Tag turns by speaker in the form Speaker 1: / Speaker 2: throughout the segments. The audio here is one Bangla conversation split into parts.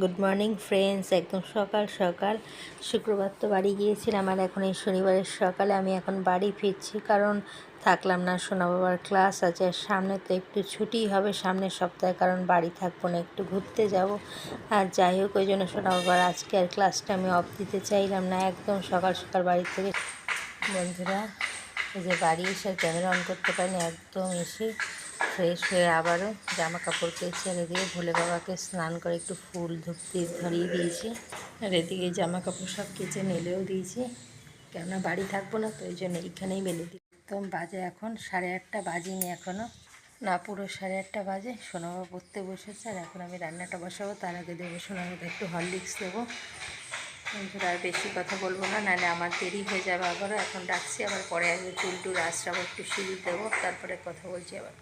Speaker 1: গুড মর্নিং ফ্রেন্ডস একদম সকাল সকাল। শুক্রবার তো বাড়ি গিয়েছিলাম আর এখন এই শনিবারের সকালে আমি এখন বাড়ি ফিরছি কারণ থাকলাম না সোনা বাবার ক্লাস আছে। আর সামনে তো একটু ছুটি হবে সামনের সপ্তাহে কারণ বাড়ি থাকব না, একটু ঘুরতে যাব। আর যাই হোক, ওই জন্য সোনা বাবার আজকে আর ক্লাসটা আমি অফ দিতে চাইলাম না, একদম সকাল সকাল বাড়ি থেকে। বন্ধুরা, এই যে বাড়ি এসে ক্যামেরা অন করতে পারিনি, একদম এসে ফ্রেশ হয়ে আবারও জামা কাপড়কে ছেড়ে দিয়ে ভোলে বাবাকে স্নান করে একটু ফুল ধুপতি ধরিয়ে দিয়েছি। আর এদিকে জামা কাপড় সব কেচে মেলেও দিয়েছি। কেননা বাড়ি থাকব না, তো ওই জন্য এইখানেই মেলে দিই। একদম বাজে এখন, সাড়ে আটটা বাজিনি এখনও না, পুরো সাড়ে আটটা বাজে। সোনাবা পড়তে বসেছে আর এখন আমি রান্নাটা বসাবো, তার আগে দেবো সোনাবাকে একটু হরলিক্স দেবো। আর বেশি কথা বলব না, নাহলে আমার দেরি হয়ে যাবে আবারও। এখন ডাকছি, আবার পরে আসবে। চুল টুল আশ্রাবো একটু সিঁড়ি দেবো, তারপরে কথা বলছি আবার।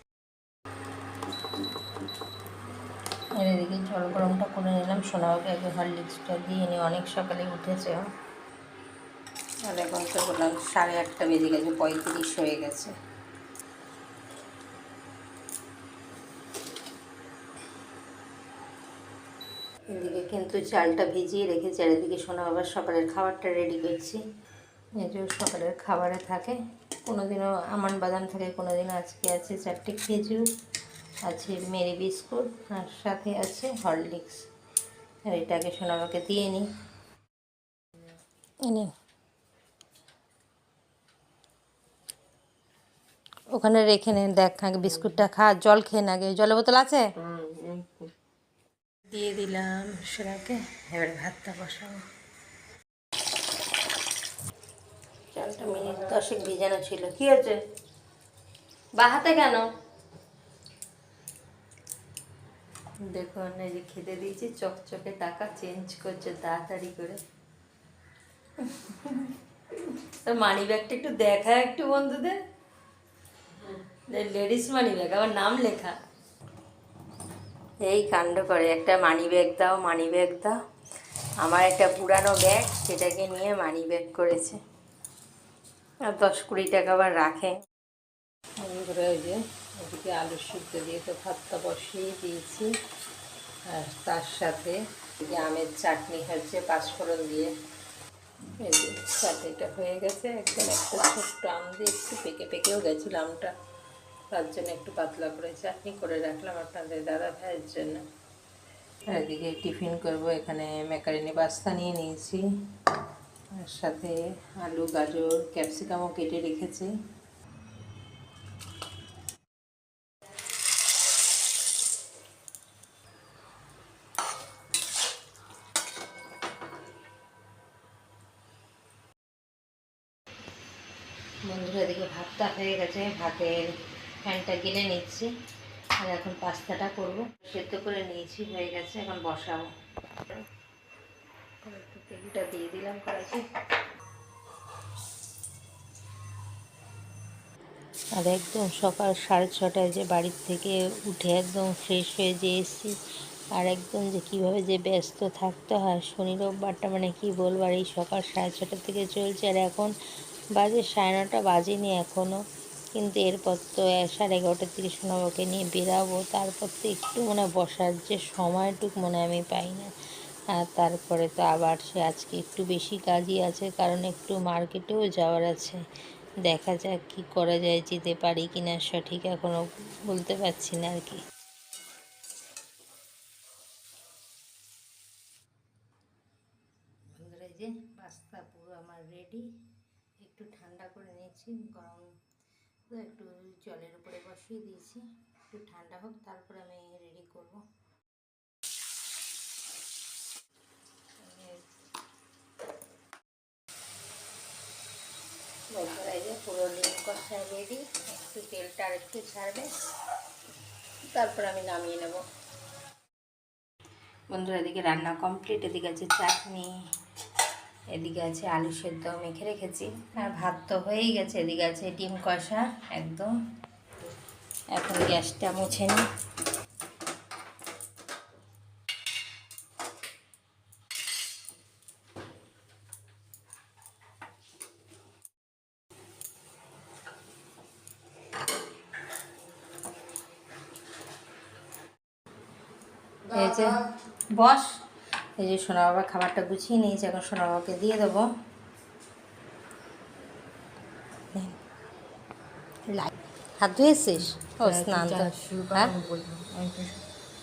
Speaker 1: এর এদিকে জল গরমটা করে নিলাম। সোনাবাকে আগে হরলিক্সটা দিয়ে নিয়ে অনেক সকালে উঠেছে। আর এখন তো বললাম সাড়ে আটটা বেজে গেছে, পঁয়ত্রিশ হয়ে গেছে। এদিকে কিন্তু চালটা ভিজিয়ে রেখেছি, আর এদিকে সোনা বাবার সকালের খাবারটা রেডি করছি। এই যে সকালের খাবারে থাকে কোনো দিনও আমান বাদাম থাকে কোনো দিনও আজকে আছে চারটে খেজুর। আছে মেরি বিস্কুট আর সাথে আছে হরলিক্স। আর এটাকে সোনা বাবাকে দিয়ে নিই এনে ওখানে রেখে নে, দেখ বিস্কুটটা খা, জল খেয়ে না আগে। জলের বোতল আছে? দিয়ে দিলাম সেটাকে এবার ভাতটা বসাবো। চালটা মিনিট দশেক ভিজানো ছিল। কি হচ্ছে বাহাতে কেন? দেখুন এই যে খেতে দিয়েছি, চকচকে টাকা চেঞ্জ করছে তাড়াতাড়ি করে। মানি ব্যাগটা একটু দেখা একটু বন্ধুদের। লেডিস মানি ব্যাগ আমার নাম লেখা। এই কাণ্ড করে, একটা মানি ব্যাগ দাও মানি ব্যাগ দাও। আমার একটা পুরানো ব্যাগ সেটাকে নিয়ে মানি ব্যাগ করেছে। আর দশ কুড়ি টাকা আবার রাখে। যে ওদিকে আলু সিদ্ধ দিয়ে তো ভাতটা বসিয়ে দিয়েছি। আর তার সাথে আমের চাটনি হচ্ছে পাঁচফোড়ন দিয়ে এই চাটনিটা হয়ে গেছে, একদম একটা ছোট্ট আম দিয়ে একটু পেকে পেকেও গেছিল আমটা। তার জন্য একটু পাতলা করে চাটনি করে রাখলাম আপনাদের দাদা ভাইয়ের জন্য। এদিকে টিফিন করব, এখানে ম্যাকারিনি পাস্তা নিয়ে নিয়েছি। আর সাথে আলু, গাজর, ক্যাপসিকামও কেটে রেখেছি। বন্ধুরা, এদিকে ভাতটা হয়ে গেছে। ভাতের ফ্যানটা গিলে নিচ্ছি। আর এখন পাস্তাটা করব। সেদ্ধ করে নিয়েছি, হয়ে গেছে। এখন বসাবো। একটু তেলটা দিয়ে দিলাম কড়াইতে। আর একদম সকাল সাড়ে ছটায় যে বাড়ির থেকে উঠে একদম ফ্রেশ হয়ে যে এসেছি, আর একদম যে কীভাবে যে ব্যস্ত থাকতে হয়, শনি রোববারটা মানে কি বলব? আর এই সকাল সাড়ে ছটা থেকে চলছে। আর এখন বাজে, সাড়ে নটা বাজেনি এখনও কিন্তু এরপর তো সাড়ে এগারোটার দিকে সোনাবাকে নিয়ে বেরাবো। তারপর তো একটু মনে বসার যে সময়টুক মনে আমি পাই না। আর তারপরে তো আবার সে আজকে একটু বেশি কাজই আছে, কারণ একটু মার্কেটেও যাওয়ার আছে। দেখা যাক কি করা যায়, যেতে পারি কি না সঠিক এখনও বলতে পারছি না আর কি বন্ধুরা এই যে পাস্তা পুরো আমার রেডি একটু ঠান্ডা নিয়েছি গরম একটু জলের উপরে বসিয়ে দিয়েছি। একটু ঠান্ডা হোক, তারপরে আমি রেডি করব। বন্ধুরা পুরো ডিম কষা রেডি একটু তেলটা আর একটু ছাড়বে। তারপর আমি নামিয়ে নেব। বন্ধুরা, এদিকে রান্না কমপ্লিট এদিকে আছে চাটনি। এদিকে আছে আলু সেদ্ধ মেখে রেখেছি। আর ভাত তো হয়েই গেছে, এদিকে আছে ডিম কষা, একদম। এখন গ্যাসটা মুছে নিই বস। এই যে সোনা বাবা খাবারটা গুছিয়ে নিয়েছি এখন সোনা বাবাকে দিয়ে দেবো। হাত ধুয়েছিস? ও স্নান তো। হ্যাঁ?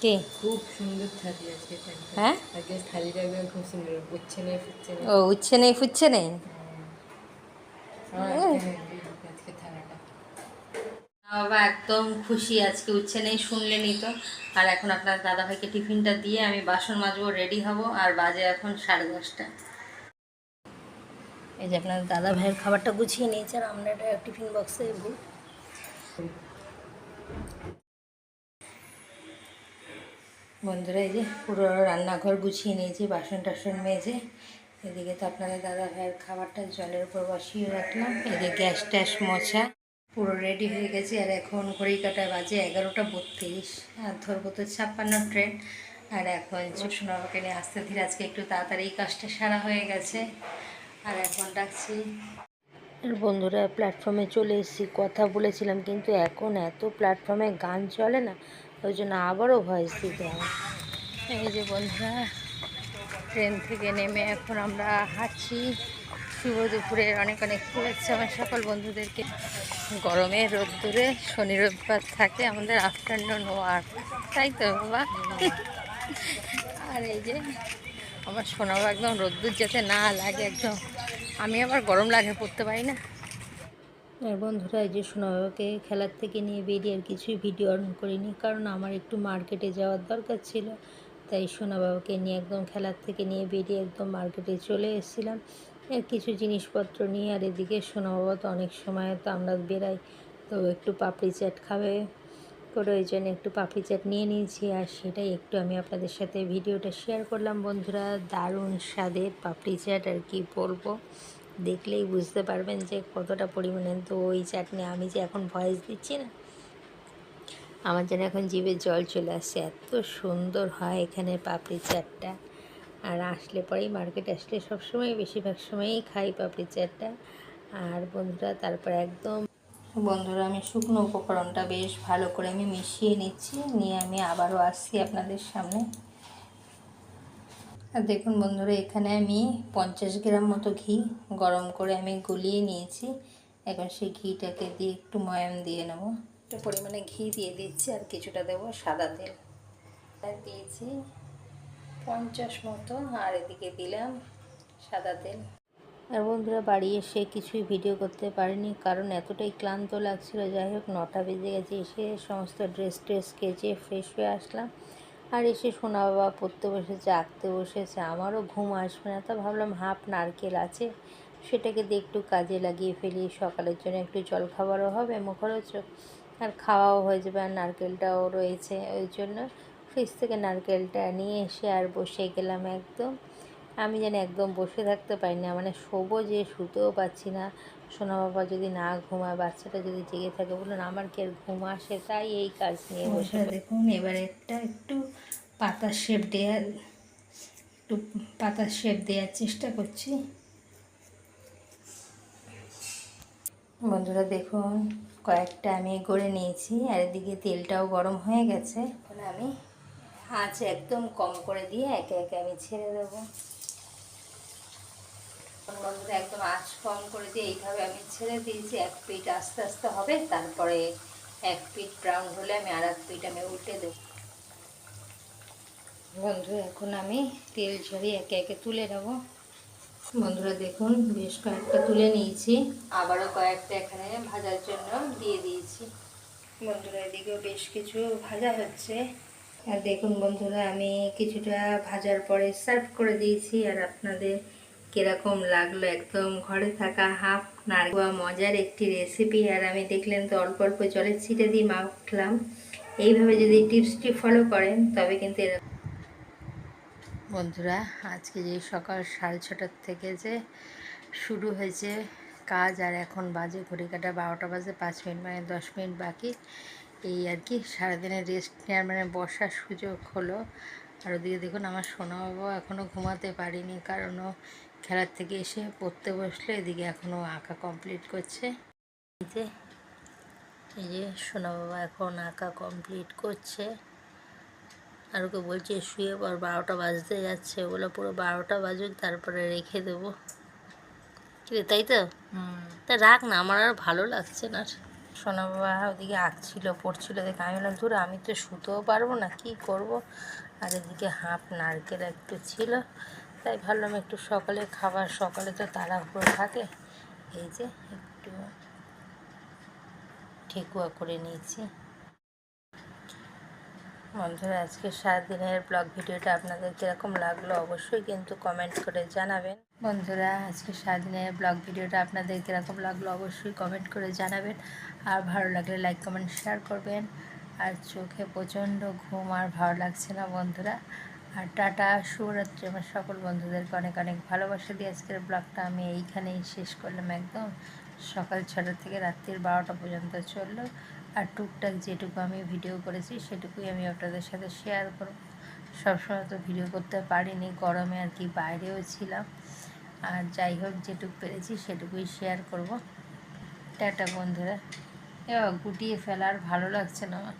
Speaker 1: কে?
Speaker 2: খুব সুন্দর থালি আছে
Speaker 1: হ্যাঁ?
Speaker 2: আগে থালিটা একদম খুব সুন্দর। উচ্ছে নেই ফুচ্ছে নেই।
Speaker 1: ও উচ্ছে নেই ফুচ্ছে নেই
Speaker 2: আমার আজকে আজকে থালাটা
Speaker 1: বাবা একদম খুশি আজকে, উচ্ছে নেই শুনলেনই তো। আর এখন আপনার দাদাভাইকে টিফিনটা দিয়ে আমি বাসন মাজবো রেডি হব, আর বাজে এখন সাড়ে দশটা। এই যে আপনার দাদা ভাইয়ের খাবারটা গুছিয়ে নিয়েছে, আর আমরা এটা টিফিন বক্সে বন্ধুরা, এই যে পুরো রান্নাঘর গুছিয়ে নিয়েছি, বাসন টাসন মেজে। এদিকে তো আপনাদের দাদা ভাইয়ের খাবারটা জলের উপর বসিয়ে রাখলাম, এদিকে গ্যাস ট্যাস মোছা। পুরো রেডি হয়ে গেছি আর এখন ঘড়ি কাটায় বাজে এগারোটা বত্রিশ। আর ধরবো তো ছাপ্পান্ন ট্রেন আর এখন সোনাবাকে নিয়ে আসতে ধীরে আজকে একটু তাড়াতাড়ি কাজটা সারা হয়ে গেছে। আর এখন ডাকছি। বন্ধুরা প্ল্যাটফর্মে চলে এসেছি, কথা বলেছিলাম, কিন্তু এখন এত প্ল্যাটফর্মে গান চলে না, ওই জন্য আবারও ভয়েস দিতে হবে এই যে বন্ধুরা ট্রেন থেকে নেমে এখন আমরা হাঁটছি। শুভ দুপুরের অনেক অনেক শুভেচ্ছা আমার সকল বন্ধুদেরকে। গরমে রোদ্দুরে শনি রোববার থাকে আমাদের আফটারনুন ওয়ার্ক তাই তো, বাবা? আর এই যে আমার শোনাবো একদম রোদ্দুর যাতে না লাগে একদম। আমি আবার গরম লাগে, পড়তে পারি না। আর বন্ধুরা, এই যে সোনাবাবাকে খেলার থেকে নিয়ে বেরিয়ে আর কিছুই ভিডিও অন করিনি, কারণ আমার একটু মার্কেটে যাওয়ার দরকার ছিল। তাই সোনা বাবাকে নিয়ে একদম খেলার থেকে নিয়ে বেরিয়ে একদম মার্কেটে চলে এসেছিলাম। আর কিছু জিনিসপত্র নিয়ে আর এদিকে তো অনেক সময় তো আমরা বেরাই তো একটু পাপড়ি চাট খাবে করে, ওই জন্য একটু পাপড়ি চাট নিয়ে নিয়েছি, আর সেটাই একটু আমি আপনাদের সাথে ভিডিওটা শেয়ার করলাম। বন্ধুরা, দারুণ স্বাদের পাপড়ি চাট, আর কি বলব? দেখলেই বুঝতে পারবেন যে কতটা পরিমাণে, তো ওই চাটনি আমি যে এখন ভয়েস দিচ্ছি না, আমার যেন এখন জিভে জল চলে আসছে, এত সুন্দর হয় এখানে পাপড়ি চাটটা। আর আসলে পরেই মার্কেট আসলে সবসময় বেশিরভাগ সময়ই খাই পাপড়ি চাটটা। আর বন্ধুরা, তারপর একদম বন্ধুরা, আমি শুকনো উপকরণটা বেশ ভালো করে আমি মিশিয়ে নিচ্ছি। নিয়ে আমি আবারও আসছি আপনাদের সামনে। আর দেখুন বন্ধুরা, এখানে আমি পঞ্চাশ গ্রাম মতো ঘি গরম করে আমি গুলিয়ে নিয়েছি। এখন সেই ঘিটাকে দিয়ে একটু ময়াম দিয়ে নেব। একটু পরিমাণে ঘি দিয়ে দিচ্ছি আর কিছুটা দেবো সাদা তেল। দিয়েছি পঞ্চাশ মতো আর এদিকে দিলাম সাদা তেল। আর বন্ধুরা, বাড়ি এসে কিছুই ভিডিও করতে পারিনি, কারণ এতটাই ক্লান্ত লাগছিল। যাই হোক, নটা বেজে গেছে, এসে সমস্ত ড্রেস ট্রেস কেচে ফ্রেশ হয়ে আসলাম। আর এসে সোনা বাবা পড়তে বসেছে, আঁকতে বসেছে, আমারও ঘুম আসবে না। তা ভাবলাম, হাফ নারকেল আছে, সেটাকে দিয়ে একটু কাজে লাগিয়ে ফেলি। সকালের জন্য একটু জল খাবারও হবে, মুখরোচক, আর খাওয়াও হয়ে যাবে, আর নারকেলটাও রয়েছে ওই জন্য। ফ্রিজ থেকে নারকেলটা নিয়ে এসে আর বসে গেলাম একদম। আমি যেন একদম বসে থাকতে পারি না মানে শোবো যে, শুতেও পাচ্ছি না। সোনা বাবা যদি না ঘুমায়, বাচ্চাটা যদি জেগে থাকে বলুন আমার কি আর ঘুম আসে? তাই এই কাজ নিয়ে বসে দেখুন, এবার একটা একটু পাতা শেপ দেওয়ার একটু পাতা শেপ দেওয়ার চেষ্টা করছি। বন্ধুরা, দেখুন, কয়েকটা আমি গড়ে নিয়েছি, আর এদিকে তেলটাও গরম হয়ে গেছে। এখন আমি আঁচ একদম কম করে দিয়ে একে একে আমি ছেড়ে দেবো। বন্ধুরা, একদম আঁচ কম করে দিয়ে এইভাবে আমি ছেড়ে দিয়েছি। এক পিঠ আস্তে আস্তে হবে, তারপরে এক পিঠ ব্রাউন হলে আমি আর এক পিঠ আমি উল্টে দেবো। বন্ধুরা এখন আমি তেল ঝরিয়ে একে একে তুলে নেব। বন্ধুরা, দেখুন, বেশ কয়েকটা তুলে নিয়েছি। আবারও কয়েকটা এখানে ভাজার জন্য দিয়ে দিয়েছি। বন্ধুরা, এদিকেও বেশ কিছু ভাজা হচ্ছে। আর দেখুন বন্ধুরা, আমি কিছুটা ভাজার পরে সার্ভ করে দিয়েছি আর আপনাদের কীরকম লাগল একদম ঘরে থাকা হাফ নারগুয়া মজার একটি রেসিপি আর আমি দেখলেন তো অল্প অল্প জলের ছিটে দিয়ে মাখলাম। এইভাবে যদি টিপসটি ফলো করেন, তবে কিন্তু এরকম বন্ধুরা, আজকে যে সকাল সাড়ে ছটার থেকে যে শুরু হয়েছে কাজ, আর এখন বাজে ঘড়ি কাটা বারোটা বাজে পাঁচ মিনিট মানে দশ মিনিট বাকি। এই আর কি সারাদিনে রেস্ট নেওয়ার মানে বসার সুযোগ হলো। আর ওদিকে দেখুন আমার সোনা বাবা এখনও ঘুমাতে পারিনি কারণ ও খেলার থেকে এসে পড়তে বসলে এদিকে এখনও আঁকা কমপ্লিট করছে। এই যে এই যে সোনা বাবা এখন আঁকা কমপ্লিট করছে। আর ওকে বলছে শুয়ে পর বারোটা বাজতে যাচ্ছে। বলে পুরো বারোটা বাজুক তারপরে রেখে দেবো। তাই তো?
Speaker 2: হুম।
Speaker 1: তা রাখ না আমার আর ভালো লাগছে না। সোনা বাবা ওদিকে আঁকছিল, পড়ছিল, দেখে আমি বললাম, ধরো, আমি তো শুতেও পারব না, কি করব? আর এদিকে হাঁপ নারকেল একটু ছিল, তাই ভাবলাম একটু সকালে খাবার, সকালে তো তাড়াহুড়ো থাকে। এই যে একটু ঠেকুয়া করে নিয়েছি। বন্ধুরা, আজকে সারাদিনের ব্লগ ভিডিওটা আপনাদের কীরকম লাগল অবশ্যই কিন্তু কমেন্ট করে জানাবেন। বন্ধুরা, আজকে সারাদিনের ব্লগ ভিডিওটা আপনাদের কীরকম লাগল অবশ্যই কমেন্ট করে জানাবেন। আর ভালো লাগলে লাইক কমেন্ট শেয়ার করবেন। আর চোখে প্রচণ্ড ঘুম আর ভালো লাগছে না বন্ধুরা। আর টাটা, শুভরাত্রি আমার সকল বন্ধুদেরকে অনেক অনেক ভালোবাসা দিয়ে আজকের ব্লগটা আমি এইখানেই শেষ করলাম একদম। সকাল ছটা থেকে রাত্রির বারোটা পর্যন্ত চলল। আর টুকটাক যেটুকু আমি ভিডিও করেছি, সেটুকুই আমি আপনাদের সাথে শেয়ার করব। সবসময় তো ভিডিও করতে পারিনি, গরমে আর কি বাইরেও ছিলাম। আর যাই হোক, যেটুকু পেরেছি সেটুকুই শেয়ার করব। টাটা বন্ধুরা। এ গুটিয়ে ফেলা আর ভালো লাগছে না আমার।